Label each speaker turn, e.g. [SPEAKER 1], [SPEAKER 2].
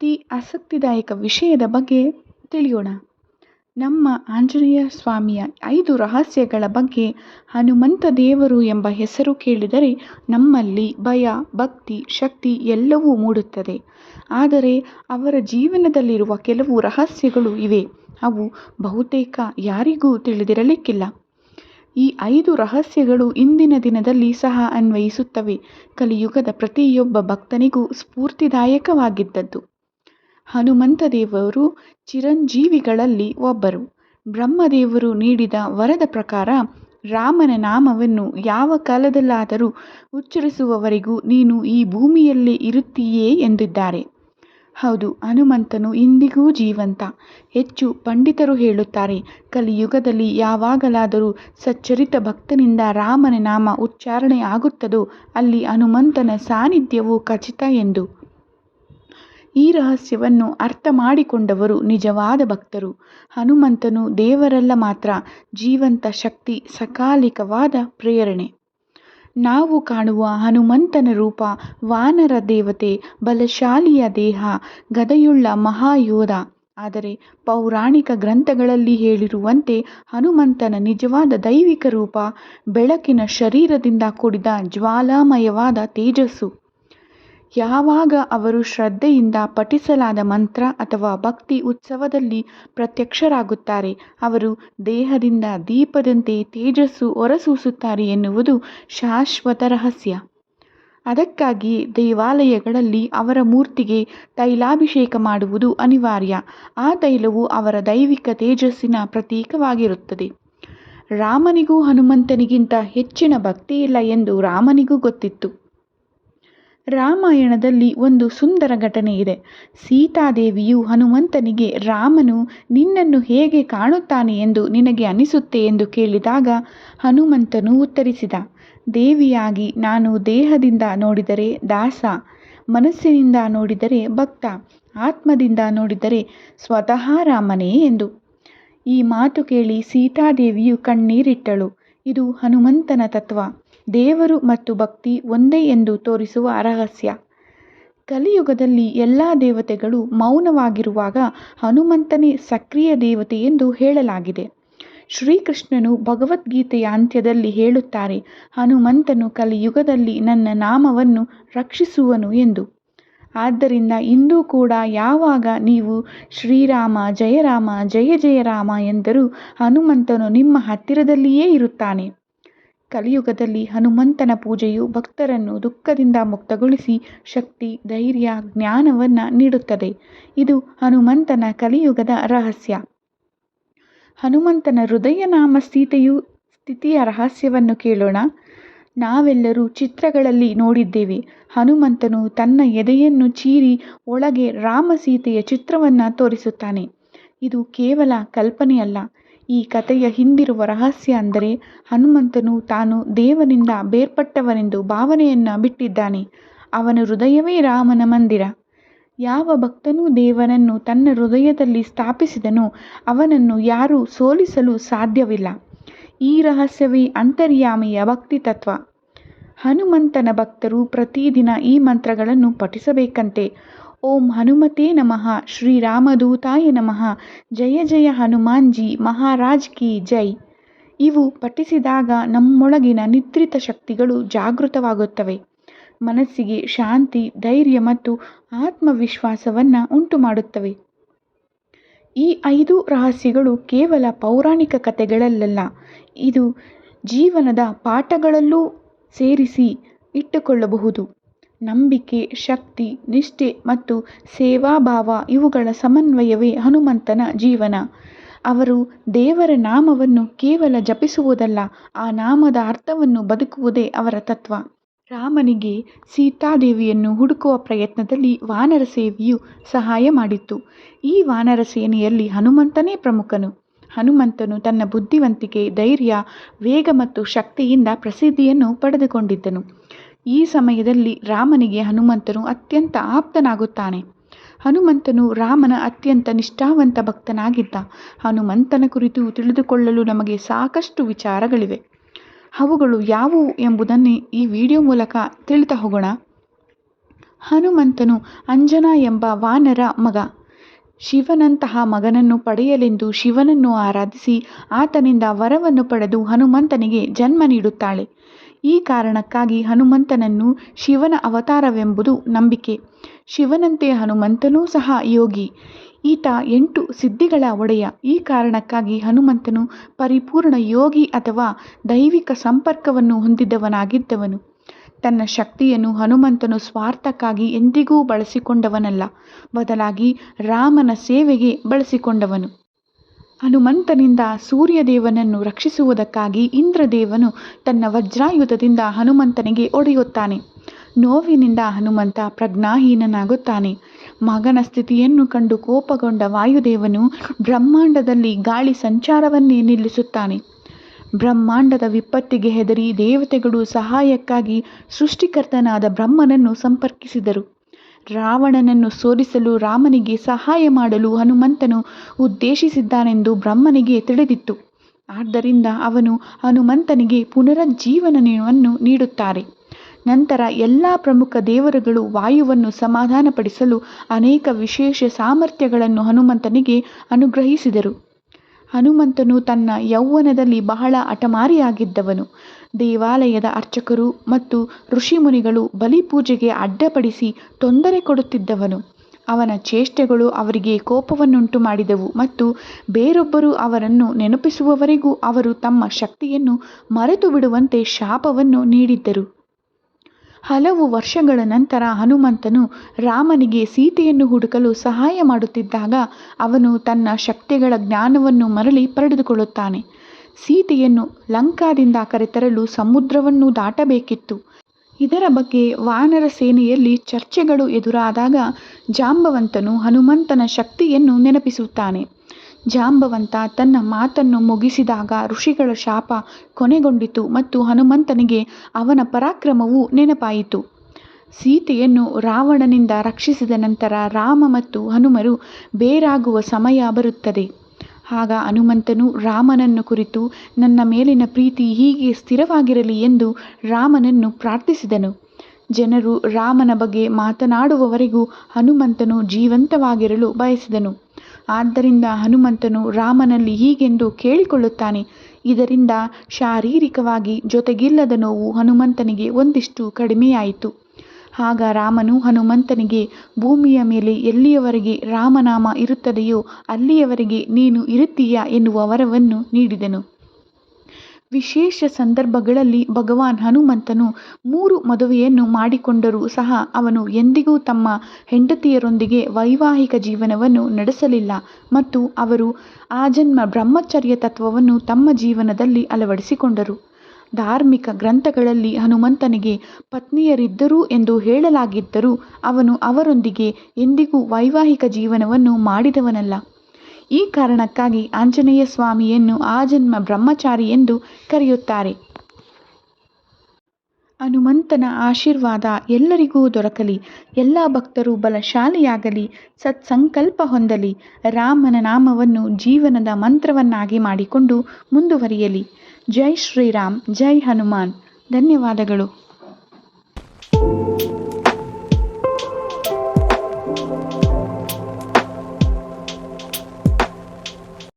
[SPEAKER 1] ಅತಿ ಆಸಕ್ತಿದಾಯಕ ವಿಷಯದ ಬಗ್ಗೆ ತಿಳಿಯೋಣ. ನಮ್ಮ ಆಂಜನೇಯ ಸ್ವಾಮಿಯ ಐದು ರಹಸ್ಯಗಳ ಬಗ್ಗೆ ಹನುಮಂತ ದೇವರು ಎಂಬ ಹೆಸರು ಕೇಳಿದರೆ ನಮ್ಮಲ್ಲಿ ಭಯ, ಭಕ್ತಿ, ಶಕ್ತಿ ಎಲ್ಲವೂ ಮೂಡುತ್ತದೆ. ಆದರೆ ಅವರ ಜೀವನದಲ್ಲಿರುವ ಕೆಲವು ರಹಸ್ಯಗಳು ಇವೆ. ಅವು ಬಹುತೇಕ ಯಾರಿಗೂ ತಿಳಿದಿರಲಿಕ್ಕಿಲ್ಲ. ಈ ಐದು ರಹಸ್ಯಗಳು ಇಂದಿನ ದಿನದಲ್ಲಿ ಸಹ ಅನ್ವಯಿಸುತ್ತವೆ. ಕಲಿಯುಗದ ಪ್ರತಿಯೊಬ್ಬ ಭಕ್ತನಿಗೂ ಸ್ಫೂರ್ತಿದಾಯಕವಾಗಿದ್ದದ್ದು. ಹನುಮಂತ ದೇವರು ಚಿರಂಜೀವಿಗಳಲ್ಲಿ ಒಬ್ಬರು. ಬ್ರಹ್ಮದೇವರು ನೀಡಿದ ವರದ ಪ್ರಕಾರ ರಾಮನ ನಾಮವನ್ನು ಯಾವ ಕಾಲದಲ್ಲಾದರೂ ಉಚ್ಚರಿಸುವವರೆಗೂ ನೀನು ಈ ಭೂಮಿಯಲ್ಲೇ ಇರುತ್ತೀಯೇ ಎಂದಿದ್ದಾರೆ. ಹೌದು, ಹನುಮಂತನು ಇಂದಿಗೂ ಜೀವಂತ. ಹೆಚ್ಚು ಪಂಡಿತರು ಹೇಳುತ್ತಾರೆ, ಕಲಿಯುಗದಲ್ಲಿ ಯಾವಾಗಲಾದರೂ ಸಚ್ಚರಿತ ಭಕ್ತನಿಂದ ರಾಮನ ನಾಮ ಉಚ್ಚಾರಣೆ ಆಗುತ್ತದೋ ಅಲ್ಲಿ ಹನುಮಂತನ ಸಾನ್ನಿಧ್ಯವು ಖಚಿತ ಎಂದು. ಈ ರಹಸ್ಯವನ್ನು ಅರ್ಥ ಮಾಡಿಕೊಂಡವರು ನಿಜವಾದ ಭಕ್ತರು. ಹನುಮಂತನು ದೇವರಲ್ಲ ಮಾತ್ರ, ಜೀವಂತ ಶಕ್ತಿ, ಸಕಾಲಿಕವಾದ ಪ್ರೇರಣೆ. ನಾವು ಕಾಣುವ ಹನುಮಂತನ ರೂಪ, ವಾನರ ದೇವತೆ, ಬಲಶಾಲಿಯ ದೇಹ, ಗದೆಯುಳ್ಳ ಮಹಾಯೋಧ. ಆದರೆ ಪೌರಾಣಿಕ ಗ್ರಂಥಗಳಲ್ಲಿ ಹೇಳಿರುವಂತೆ ಹನುಮಂತನ ನಿಜವಾದ ದೈವಿಕ ರೂಪ, ಬೆಳಕಿನ ಶರೀರದಿಂದ ಕೂಡಿದ ಜ್ವಾಲಾಮಯವಾದ ತೇಜಸ್ಸು. ಯಾವಾಗ ಅವರು ಶ್ರದ್ಧೆಯಿಂದ ಪಠಿಸಲಾದ ಮಂತ್ರ ಅಥವಾ ಭಕ್ತಿ ಉತ್ಸವದಲ್ಲಿ ಪ್ರತ್ಯಕ್ಷರಾಗುತ್ತಾರೆ, ಅವರು ದೇಹದಿಂದ ದೀಪದಂತೆ ತೇಜಸ್ಸು ಹೊರಸೂಸುತ್ತಾರೆ ಎನ್ನುವುದು ಶಾಶ್ವತ ರಹಸ್ಯ. ಅದಕ್ಕಾಗಿ ದೇವಾಲಯಗಳಲ್ಲಿ ಅವರ ಮೂರ್ತಿಗೆ ತೈಲಾಭಿಷೇಕ ಮಾಡುವುದು ಅನಿವಾರ್ಯ. ಆ ತೈಲವು ಅವರ ದೈವಿಕ ತೇಜಸ್ಸಿನ ಪ್ರತೀಕವಾಗಿರುತ್ತದೆ. ರಾಮನಿಗೂ ಹನುಮಂತನಿಗಿಂತ ಹೆಚ್ಚಿನ ಭಕ್ತಿ ಇಲ್ಲ ಎಂದು ರಾಮನಿಗೂ ಗೊತ್ತಿತ್ತು. ರಾಮಾಯಣದಲ್ಲಿ ಒಂದು ಸುಂದರ ಘಟನೆ ಇದೆ. ಸೀತಾದೇವಿಯು ಹನುಮಂತನಿಗೆ, ರಾಮನು ನಿನ್ನನ್ನು ಹೇಗೆ ಕಾಣುತ್ತಾನೆ ಎಂದು ನಿನಗೆ ಅನಿಸುತ್ತೆ? ಎಂದು ಕೇಳಿದಾಗ ಹನುಮಂತನು ಉತ್ತರಿಸಿದ, ದೇವಿಯಾಗಿ ನಾನು ದೇಹದಿಂದ ನೋಡಿದರೆ ದಾಸ, ಮನಸ್ಸಿನಿಂದ ನೋಡಿದರೆ ಭಕ್ತ, ಆತ್ಮದಿಂದ ನೋಡಿದರೆ ಸ್ವತಃ ರಾಮನೇ ಎಂದು. ಈ ಮಾತು ಕೇಳಿ ಸೀತಾದೇವಿಯು ಕಣ್ಣೀರಿಟ್ಟಳು. ಇದು ಹನುಮಂತನ ತತ್ವ. ದೇವರು ಮತ್ತು ಭಕ್ತಿ ಒಂದೇ ಎಂದು ತೋರಿಸುವ ರಹಸ್ಯ ಕಲಿಯುಗದಲ್ಲಿ ಎಲ್ಲ ದೇವತೆಗಳು ಮೌನವಾಗಿರುವಾಗ ಹನುಮಂತನೇ ಸಕ್ರಿಯ ದೇವತೆ ಎಂದು ಹೇಳಲಾಗಿದೆ. ಶ್ರೀಕೃಷ್ಣನು ಭಗವದ್ಗೀತೆಯ ಅಂತ್ಯದಲ್ಲಿ ಹೇಳುತ್ತಾರೆ, ಹನುಮಂತನು ಕಲಿಯುಗದಲ್ಲಿ ನನ್ನ ನಾಮವನ್ನು ರಕ್ಷಿಸುವನು ಎಂದು. ಆದ್ದರಿಂದ ಇಂದು ಕೂಡ ಯಾವಾಗ ನೀವು ಶ್ರೀರಾಮ, ಜಯರಾಮ, ಜಯ ಜಯ ರಾಮ ಎಂದರೂ ಹನುಮಂತನು ನಿಮ್ಮ ಹತ್ತಿರದಲ್ಲಿಯೇ ಇರುತ್ತಾನೆ. ಕಲಿಯುಗದಲ್ಲಿ ಹನುಮಂತನ ಪೂಜೆಯು ಭಕ್ತರನ್ನು ದುಃಖದಿಂದ ಮುಕ್ತಗೊಳಿಸಿ ಶಕ್ತಿ, ಧೈರ್ಯ, ಜ್ಞಾನವನ್ನು ನೀಡುತ್ತದೆ. ಇದು ಹನುಮಂತನ ಕಲಿಯುಗದ ರಹಸ್ಯ. ಹನುಮಂತನ ಹೃದಯನಾಮ ಸೀತೆಯು ಸ್ಥಿತಿಯ ರಹಸ್ಯವನ್ನು ಕೇಳೋಣ. ನಾವೆಲ್ಲರೂ ಚಿತ್ರಗಳಲ್ಲಿ ನೋಡಿದ್ದೇವೆ. ಹನುಮಂತನು ತನ್ನ ಎದೆಯನ್ನು ಚೀರಿ ಒಳಗೆ ರಾಮ ಸೀತೆಯ ಚಿತ್ರವನ್ನು ತೋರಿಸುತ್ತಾನೆ. ಇದು ಕೇವಲ ಕಲ್ಪನೆಯಲ್ಲ. ಈ ಕಥೆಯ ಹಿಂದಿರುವ ರಹಸ್ಯ ಅಂದರೆ ಹನುಮಂತನು ತಾನು ದೇವನಿಂದ ಬೇರ್ಪಟ್ಟವನೆಂದು ಭಾವನೆಯನ್ನು ಬಿಟ್ಟಿದ್ದಾನೆ. ಅವನ ಹೃದಯವೇ ರಾಮನ ಮಂದಿರ. ಯಾವ ಭಕ್ತನೂ ದೇವನನ್ನು ತನ್ನ ಹೃದಯದಲ್ಲಿ ಸ್ಥಾಪಿಸಿದನೋ, ಅವನನ್ನು ಯಾರೂ ಸೋಲಿಸಲು ಸಾಧ್ಯವಿಲ್ಲ. ಈ ರಹಸ್ಯವೇ ಅಂತರ್ಯಾಮಿಯ ಭಕ್ತಿ ತತ್ವ ಹನುಮಂತನ ಭಕ್ತರು ಪ್ರತಿದಿನ ಈ ಮಂತ್ರಗಳನ್ನು ಪಠಿಸಬೇಕಂತೆ. ಓಂ ಹನುಮತೇ ನಮಃ, ಶ್ರೀರಾಮದೂತಾಯ ನಮಃ, ಜಯ ಜಯ ಹನುಮಾನ್ಜಿ, ಮಹಾರಾಜ್ ಕಿ ಜೈ. ಇವು ಪಠಿಸಿದಾಗ ನಮ್ಮೊಳಗಿನ ನಿದ್ರಿತ ಶಕ್ತಿಗಳು ಜಾಗೃತವಾಗುತ್ತವೆ. ಮನಸ್ಸಿಗೆ ಶಾಂತಿ, ಧೈರ್ಯ ಮತ್ತು ಆತ್ಮವಿಶ್ವಾಸವನ್ನು ಉಂಟು ಮಾಡುತ್ತವೆ ಈ ಐದು ರಹಸ್ಯಗಳು ಕೇವಲ ಪೌರಾಣಿಕ ಕಥೆಗಳಲ್ಲ ಇದು ಜೀವನದ ಪಾಠಗಳಲ್ಲೂ ಸೇರಿಸಿ ಇಟ್ಟುಕೊಳ್ಳಬಹುದು. ನಂಬಿಕೆ, ಶಕ್ತಿ, ನಿಷ್ಠೆ ಮತ್ತು ಸೇವಾಭಾವ ಇವುಗಳ ಸಮನ್ವಯವೇ ಹನುಮಂತನ ಜೀವನ. ಅವರು ದೇವರ ನಾಮವನ್ನು ಕೇವಲ ಜಪಿಸುವುದಲ್ಲ, ಆ ನಾಮದ ಅರ್ಥವನ್ನು ಬದುಕುವುದೇ ಅವರ ತತ್ವ. ರಾಮನಿಗೆ ಸೀತಾದೇವಿಯನ್ನು ಹುಡುಕುವ ಪ್ರಯತ್ನದಲ್ಲಿ ವಾನರ ಸೇವೆಯು ಸಹಾಯ ಮಾಡಿತ್ತು. ಈ ವಾನರ ಸೇನೆಯಲ್ಲಿ ಹನುಮಂತನೇ ಪ್ರಮುಖನು. ಹನುಮಂತನು ತನ್ನ ಬುದ್ಧಿವಂತಿಕೆ, ಧೈರ್ಯ, ವೇಗ ಮತ್ತು ಶಕ್ತಿಯಿಂದ ಪ್ರಸಿದ್ಧಿಯನ್ನು ಪಡೆದುಕೊಂಡಿದ್ದನು. ಈ ಸಮಯದಲ್ಲಿ ರಾಮನಿಗೆ ಹನುಮಂತನು ಅತ್ಯಂತ ಆಪ್ತನಾಗುತ್ತಾನೆ. ಹನುಮಂತನು ರಾಮನ ಅತ್ಯಂತ ನಿಷ್ಠಾವಂತ ಭಕ್ತನಾಗಿದ್ದ. ಹನುಮಂತನ ಕುರಿತು ತಿಳಿದುಕೊಳ್ಳಲು ನಮಗೆ ಸಾಕಷ್ಟು ವಿಚಾರಗಳಿವೆ. ಅವುಗಳು ಯಾವುವು ಎಂಬುದನ್ನೇ ಈ ವಿಡಿಯೋ ಮೂಲಕ ತಿಳಿತಾ ಹೋಗೋಣ. ಹನುಮಂತನು ಅಂಜನಾ ಎಂಬ ವಾನರ ಮಗ. ಶಿವನಂತಹ ಮಗನನ್ನು ಪಡೆಯಲೆಂದು ಶಿವನನ್ನು ಆರಾಧಿಸಿ ಆತನಿಂದ ವರವನ್ನು ಪಡೆದು ಹನುಮಂತನಿಗೆ ಜನ್ಮ ನೀಡುತ್ತಾಳೆ. ಈ ಕಾರಣಕ್ಕಾಗಿ ಹನುಮಂತನನ್ನು ಶಿವನ ಅವತಾರವೆಂಬುದು ನಂಬಿಕೆ. ಶಿವನಂತೆ ಹನುಮಂತನೂ ಸಹ ಯೋಗಿ. ಈತ ಎಂಟು ಸಿದ್ಧಿಗಳ ಒಡೆಯ. ಈ ಕಾರಣಕ್ಕಾಗಿ ಹನುಮಂತನು ಪರಿಪೂರ್ಣ ಯೋಗಿ ಅಥವಾ ದೈವಿಕ ಸಂಪರ್ಕವನ್ನು ಹೊಂದಿದವನಾಗಿದ್ದವನು. ತನ್ನ ಶಕ್ತಿಯನ್ನು ಹನುಮಂತನು ಸ್ವಾರ್ಥಕ್ಕಾಗಿ ಎಂದಿಗೂ ಬಳಸಿಕೊಂಡವನಲ್ಲ. ಬದಲಾಗಿ ರಾಮನ ಸೇವೆಗೆ ಬಳಸಿಕೊಂಡವನು. ಹನುಮಂತನಿಂದ ಸೂರ್ಯದೇವನನ್ನು ರಕ್ಷಿಸುವುದಕ್ಕಾಗಿ ಇಂದ್ರದೇವನು ತನ್ನ ವಜ್ರಾಯುಧದಿಂದ ಹನುಮಂತನಿಗೆ ಒಡೆಯುತ್ತಾನೆ ನೋವಿನಿಂದ ಹನುಮಂತ ಪ್ರಜ್ಞಾಹೀನನಾಗುತ್ತಾನೆ. ಮಗನ ಸ್ಥಿತಿಯನ್ನು ಕಂಡು ಕೋಪಗೊಂಡ ವಾಯುದೇವನು ಬ್ರಹ್ಮಾಂಡದಲ್ಲಿ ಗಾಳಿ ಸಂಚಾರವನ್ನೇ ನಿಲ್ಲಿಸುತ್ತಾನೆ. ಬ್ರಹ್ಮಾಂಡದ ವಿಪತ್ತಿಗೆ ಹೆದರಿ ದೇವತೆಗಳು ಸಹಾಯಕ್ಕಾಗಿ ಸೃಷ್ಟಿಕರ್ತನಾದ ಬ್ರಹ್ಮನನ್ನು ಸಂಪರ್ಕಿಸಿದರು. ರಾವಣನನ್ನು ಸೋಲಿಸಲು ರಾಮನಿಗೆ ಸಹಾಯ ಮಾಡಲು ಹನುಮಂತನು ಉದ್ದೇಶಿಸಿದ್ದಾನೆಂದು ಬ್ರಹ್ಮನಿಗೆ ತಿಳಿದಿತ್ತು. ಆದ್ದರಿಂದ ಅವನು ಹನುಮಂತನಿಗೆ ಪುನರುಜ್ಜೀವನವನ್ನು ನೀಡುತ್ತಾರೆ. ನಂತರ ಎಲ್ಲ ಪ್ರಮುಖ ದೇವರುಗಳು ವಾಯುವನ್ನು ಸಮಾಧಾನಪಡಿಸಲು ಅನೇಕ ವಿಶೇಷ ಸಾಮರ್ಥ್ಯಗಳನ್ನು ಹನುಮಂತನಿಗೆ ಅನುಗ್ರಹಿಸಿದರು. ಹನುಮಂತನು ತನ್ನ ಯೌವನದಲ್ಲಿ ಬಹಳ ಅಟಮಾರಿಯಾಗಿದ್ದವನು ದೇವಾಲಯದ ಅರ್ಚಕರು ಮತ್ತು ಋಷಿಮುನಿಗಳು ಬಲಿಪೂಜೆಗೆ ಅಡ್ಡಪಡಿಸಿ ತೊಂದರೆ ಕೊಡುತ್ತಿದ್ದವನು. ಅವನ ಚೇಷ್ಟೆಗಳು ಅವರಿಗೆ ಕೋಪವನ್ನುಂಟು ಮಾಡಿದವು ಮತ್ತು ಬೇರೊಬ್ಬರು ಅವರನ್ನು ನೆನಪಿಸುವವರೆಗೂ ಅವರು ತಮ್ಮ ಶಕ್ತಿಯನ್ನು ಮರೆತು ಬಿಡುವಂತೆ ಶಾಪವನ್ನು ನೀಡಿದ್ದರು. ಹಲವು ವರ್ಷಗಳ ನಂತರ ಹನುಮಂತನು ರಾಮನಿಗೆ ಸೀತೆಯನ್ನು ಹುಡುಕಲು ಸಹಾಯ ಮಾಡುತ್ತಿದ್ದಾಗ ಅವನು ತನ್ನ ಶಕ್ತಿಗಳ ಜ್ಞಾನವನ್ನು ಮರಳಿ ಪಡೆದುಕೊಳ್ಳುತ್ತಾನೆ. ಸೀತೆಯನ್ನು ಲಂಕಾದಿಂದ ಕರೆತರಲು ಸಮುದ್ರವನ್ನು ದಾಟಬೇಕಿತ್ತು. ಇದರ ಬಗ್ಗೆ ವಾನರ ಸೇನೆಯಲ್ಲಿ ಚರ್ಚೆಗಳು ಎದುರಾದಾಗ ಜಾಂಬವಂತನು ಹನುಮಂತನ ಶಕ್ತಿಯನ್ನು ನೆನಪಿಸುತ್ತಾನೆ. ಜಾಂಬವಂತ ತನ್ನ ಮಾತನ್ನು ಮುಗಿಸಿದಾಗ ಋಷಿಗಳ ಶಾಪ ಕೊನೆಗೊಂಡಿತು ಮತ್ತು ಹನುಮಂತನಿಗೆ ಅವನ ಪರಾಕ್ರಮವು ನೆನಪಾಯಿತು. ಸೀತೆಯನ್ನು ರಾವಣನಿಂದ ರಕ್ಷಿಸಿದ ನಂತರ ರಾಮ ಮತ್ತು ಹನುಮರು ಬೇರಾಗುವ ಸಮಯ ಬರುತ್ತದೆ. ಆಗ ಹನುಮಂತನು ರಾಮನನ್ನು ಕುರಿತು, ನನ್ನ ಮೇಲಿನ ಪ್ರೀತಿ ಹೀಗೆ ಸ್ಥಿರವಾಗಿರಲಿ ಎಂದು ರಾಮನನ್ನು ಪ್ರಾರ್ಥಿಸಿದನು. ಜನರು ರಾಮನ ಬಗ್ಗೆ ಮಾತನಾಡುವವರೆಗೂ ಹನುಮಂತನು ಜೀವಂತವಾಗಿರಲು ಬಯಸಿದನು. ಆದ್ದರಿಂದ ಹನುಮಂತನು ರಾಮನಲ್ಲಿ ಹೀಗೆಂದು ಕೇಳಿಕೊಳ್ಳುತ್ತಾನೆ, ಇದರಿಂದ ಶಾರೀರಿಕವಾಗಿ ಜೊತೆಗಿಲ್ಲದ ನೋವು ಹನುಮಂತನಿಗೆ ಒಂದಿಷ್ಟು ಕಡಿಮೆಯಾಯಿತು. ಆಗ ರಾಮನು ಹನುಮಂತನಿಗೆ, ಭೂಮಿಯ ಮೇಲೆ ಎಲ್ಲಿಯವರೆಗೆ ರಾಮನಾಮ ಇರುತ್ತದೆಯೋ ಅಲ್ಲಿಯವರೆಗೆ ನೀನು ಇರುತ್ತೀಯಾ ಎನ್ನುವ ವರವನ್ನು ನೀಡಿದನು. ವಿಶೇಷ ಸಂದರ್ಭಗಳಲ್ಲಿ ಭಗವಾನ್ ಹನುಮಂತನು ಮೂರು ಮದುವೆಯನ್ನು ಮಾಡಿಕೊಂಡರೂ ಸಹ ಅವನು ಎಂದಿಗೂ ತಮ್ಮ ಹೆಂಡತಿಯರೊಂದಿಗೆ ವೈವಾಹಿಕ ಜೀವನವನ್ನು ನಡೆಸಲಿಲ್ಲ ಮತ್ತು ಅವರು ಆಜನ್ಮ ಬ್ರಹ್ಮಚರ್ಯ ತತ್ವವನ್ನು ತಮ್ಮ ಜೀವನದಲ್ಲಿ ಅಳವಡಿಸಿಕೊಂಡರು. ಧಾರ್ಮಿಕ ಗ್ರಂಥಗಳಲ್ಲಿ ಹನುಮಂತನಿಗೆ ಪತ್ನಿಯರಿದ್ದರು ಎಂದು ಹೇಳಲಾಗಿದ್ದರೂ ಅವನು ಅವರೊಂದಿಗೆ ಎಂದಿಗೂ ವೈವಾಹಿಕ ಜೀವನವನ್ನು ಮಾಡಿದವನಲ್ಲ. ಈ ಕಾರಣಕ್ಕಾಗಿ ಆಂಜನೇಯ ಸ್ವಾಮಿಯನ್ನು ಆಜನ್ಮ ಬ್ರಹ್ಮಚಾರಿ ಎಂದು ಕರೆಯುತ್ತಾರೆ. ಹನುಮಂತನ ಆಶೀರ್ವಾದ ಎಲ್ಲರಿಗೂ ದೊರಕಲಿ, ಎಲ್ಲ ಭಕ್ತರು ಬಲಶಾಲಿಯಾಗಲಿ, ಸತ್ಸಂಕಲ್ಪ ಹೊಂದಲಿ, ರಾಮನ ನಾಮವನ್ನು ಜೀವನದ ಮಂತ್ರವನ್ನಾಗಿ ಮಾಡಿಕೊಂಡು ಮುಂದುವರಿಯಲಿ. ಜೈ ಶ್ರೀರಾಮ್, ಜೈ ಹನುಮಾನ್. ಧನ್ಯವಾದಗಳು.